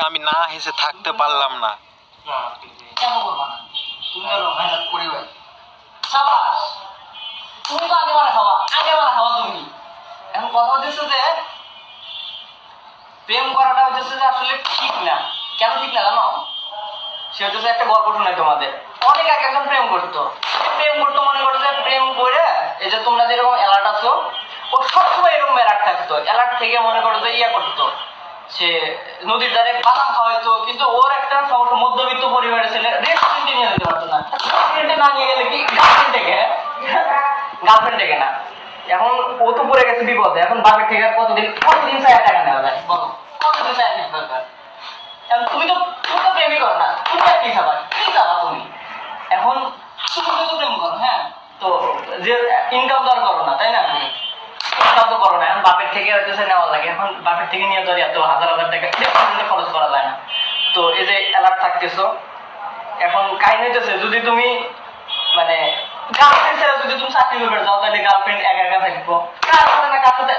আজকে আমি না হেসে থাকতে পারলাম না। প্রেম করাটা হচ্ছে যে আসলে ঠিক না কেন ঠিক না জানো সে হচ্ছে একটা গল্প শোনাই তোমাদের অনেক আগে একজন প্রেম করতো প্রেম করতো মনে করো যে প্রেম করে এই যে তোমরা যেরকম অ্যালার্ট আছো ও সবসময় এরকম অ্যালার্ট থাকতো অ্যালার্ট থেকে মনে করতো ইয়া করতো সে নদীর ধারে বাদাম খাওয়াইতো কিন্তু ওর একটা মধ্যবিত্ত পরিবারের ছেলে রেস্টুরেন্টে নিয়ে যেতে পারতো না। রেস্টুরেন্টে না নিয়ে গেলে কি গার্লফ্রেন্ড থেকে গার্লফ্রেন্ড থেকে না। এখন ও তো পড়ে গেছে বিপদে, এখন বাপের থেকে কতদিন কতদিন চাই টাকা নেওয়া যায়? বলো, কতদিন নিতে দরকার এখন তুমি তো তুমি তো প্রেমই করো না। তুমি আর কি চাবা? কি চাবা তুমি? এখন তুমি তো প্রেম করো হ্যাঁ? তো যে ইনকাম তো আর করো না, তাই না ইনকাম তো করো না এখন বাপের থেকে হচ্ছে নেওয়া লাগে। এখন বাপের থেকে নিয়ে তো এত হাজার হাজার টাকা খরচ করা যায় না। তো এই যে অ্যালার্ট থাকতেছো এখন কাহিনী হচ্ছে যদি তুমি মানে গার্লফ্রেন্ড ছাড়া যদি তুমি চাকরি করবে যাও তাহলে গার্লফ্রেন্ড একা একা থাকব। কার সাথে না কার সাথে?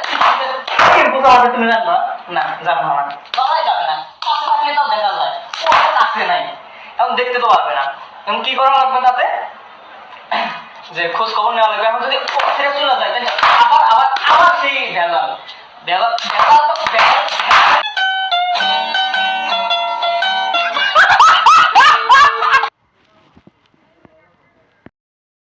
বোঝা হবে তুমি জানবা? না জানব না। বলাই যাবে না। কাছে থাকলে তাও দেখা যায়। ও নাই। এখন দেখতে তো পারবে না। এখন কি করা লাগবে তাতে? যে খোঁজ খবর নেওয়া লাগবে। এখন যদি ছেড়ে চলে যায় তাহলে Bela, bela,